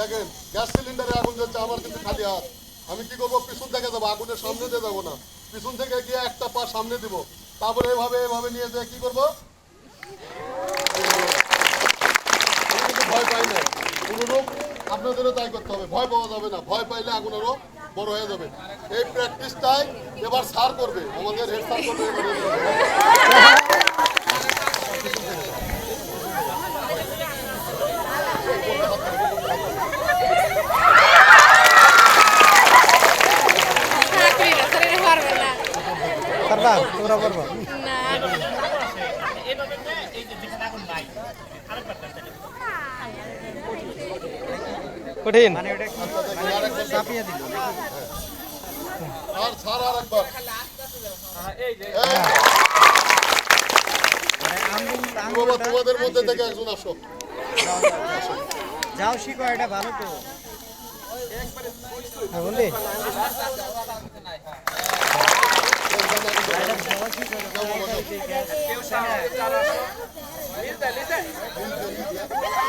দেখেন, গ্যাস সিলিন্ডারে আগুন জ্বলছে আমার কিন্তু খালি হাত। আমি কি করব? পিছন থেকে যাব, আগুনের সামনে দিয়ে যাব না। পিছন থেকে গিয়ে একটা পা সামনে দিব। তারপরে এভাবে এভাবে নিয়ে যেয়ে কি করব? ভয় পাই না। অনুরূপ আপনাদেরও তাই করতে হবে। ভয় পাওয়া যাবে না। ভয় পাইলে আগুন আরও বড় হয়ে যাবে। এই প্র্যাকটিসটাই এবার স্যার করবে। আমাদের হেড স্যার করবে এবার চাকরি না চাকরি পারবে না পারবা তোমরা পারবা কঠিন। তোমাদের মধ্যে থেকে একজন আসো যাও শিখো এটা ভালো তো। হ্যাঁ বললি